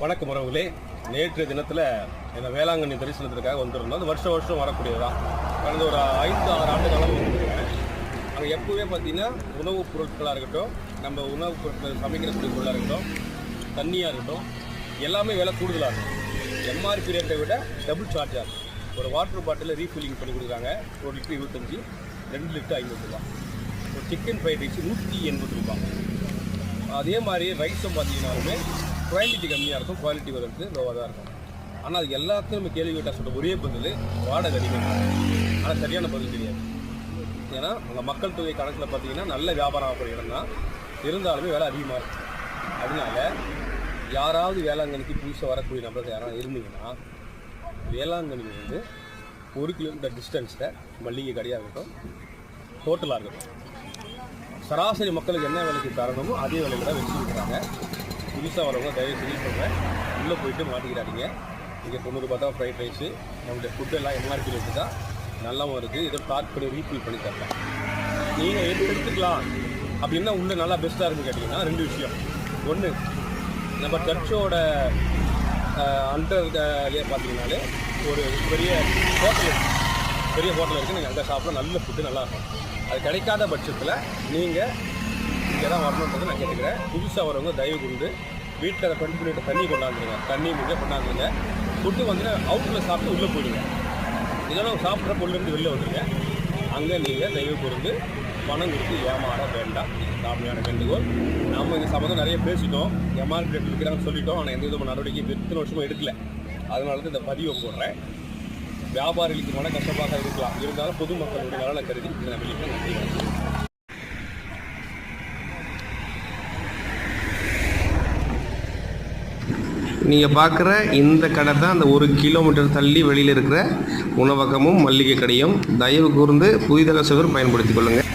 வணக்கம் உறவுகளே. நேற்று தினத்தில் இந்த வேளாங்கண்ணி தரிசனத்திற்காக வந்திருந்தோம். அது வருஷம் வருஷம் வரக்கூடியதான் கடந்த ஒரு ஐந்து ஆறு ஆண்டு காலம் வந்துருக்கேன் அங்கே எப்பவுமே பார்த்தீங்கன்னா உணவுப் பொருட்களாக இருக்கட்டும் நம்ம உணவுப் பொருட்கள் சமைக்கிறக்கூடிய பொருளாக இருக்கட்டும் தண்ணியாக இருக்கட்டும் எல்லாமே விலை கூடுதலாக இருக்கும். எம்ஆர்பி ரேட்டை விட டபுள் சார்ஜாக இருக்கும். ஒரு வாட்டர் பாட்டிலில் ரீஃபில்லிங் பண்ணி கொடுக்குறாங்க. ஒரு லிட்டர் இருபத்தஞ்சி ரெண்டு லிட்டர் ஐம்பது ரூபா. ஒரு சிக்கன் ஃப்ரைட் ரைஸ் நூற்றி எண்பது ரூபாய் அதே மாதிரி ரைஸும் பார்த்தீங்கன்னாலுமே குவாலிட்டி கம்மியாக இருக்கும் குவாலிட்டி வந்து லோவாக தான் இருக்கும். ஆனால் அது எல்லாத்தையும் நம்ம கேள்வி கேட்டால் சொல்கிற ஒரே பதில் வாடகை அதிகமாக ஆனால் சரியான பதில் தெரியாது. ஏன்னா உங்கள் மக்கள் தொகை கணக்கில் பார்த்தீங்கன்னா நல்ல வியாபாரம் ஆகிற இடம் தான். இருந்தாலுமே வேலை அதிகமாக இருக்கும் அதனால யாராவது வேளாங்கண்ணிக்கு புதுசாக வரக்கூடிய நபர்கள் யாராவது இருந்தீங்கன்னா வேளாங்கண்ணிலேருந்து ஒரு கிலோமீட்டர் டிஸ்டன்ஸில் மல்லிகை கடையாக இருக்கட்டும் ஹோட்டலாக இருக்கட்டும் சராசரி மக்களுக்கு என்ன விலைக்கு தரணுமோ அதே விலைக்கு தான் வச்சுருக்கிறாங்க. புதுசாக வரவங்க தயவு செஞ்சு சொல்கிறேன் உள்ளே போயிட்டு மாட்டிக்கிறாதீங்க இங்கே தொண்ணூறு தான் ஃப்ரைட் ரைஸு நம்மளுடைய ஃபுட்டெல்லாம் எம்ஆர்பி ரேட்டு தான் நல்லாவும் இருக்குது இதை ஸ்டார்ட் பண்ணி ரீஃபில் பண்ணி தரலாம். நீங்கள் எடுத்து எடுத்துக்கலாம். அப்படின்னா உள்ளே நல்லா பெஸ்ட்டாக இருக்குன்னு கேட்டிங்கன்னா ரெண்டு விஷயம். ஒன்று நம்ம சர்ச்சோட அண்டர் பார்த்தீங்கன்னாலே ஒரு பெரிய ஹோட்டல் பெரிய ஹோட்டல் இருக்குது நீங்கள் அங்கே சாப்பிட நல்ல ஃபுட்டு நல்லா இருக்கும். அது கிடைக்காத பட்சத்தில் நீங்கள் இங்கே தான் நான் கேட்டுக்கிறேன். புதுசாக வரவங்க தயவு கொண்டு வீட்டில் அதை பெண் லிட்டர் தண்ணி கொண்டாந்துருங்க. தண்ணி முடிஞ்ச கொண்டாந்துருங்க. ஃபுட்டு வந்து அவுட்டில் சாப்பிட்டு உள்ளே போயிடுங்க. இதெல்லாம் சாப்பிட்ற பொருள்லேருந்து வெளில வந்துருங்க. அங்கே நீங்கள் தயவு கூர்ந்து பணம் கொடுத்து ஏமாற வேண்டாம். சாமியான வேண்டுகோள். நம்ம இந்த சம்மந்தம் நிறைய பேசிட்டோம். எம்ஆர்பி ரேட் இருக்கிறாங்கன்னு சொல்லிட்டோம். ஆனால் எந்த விதமான நடவடிக்கை எத்தனை வருஷமும் எடுக்கல. அதனால தான் இந்த பதிவை போடுறேன். வியாபாரிகளுக்கு மன கஷ்டமாக இருக்கலாம். இருந்தாலும் பொதுமக்களுடைய நலனை கருதி இதை நான் வெளியிட்ட நீங்கள் பார்க்குற இந்த கடை தான் அந்த ஒரு கிலோமீட்டர் தள்ளி வெளியில் இருக்கிற உணவகமும் மல்லிகை கடையும். தயவு கூர்ந்து புதிதாக சுவர் பயன்படுத்திக் கொள்ளுங்கள்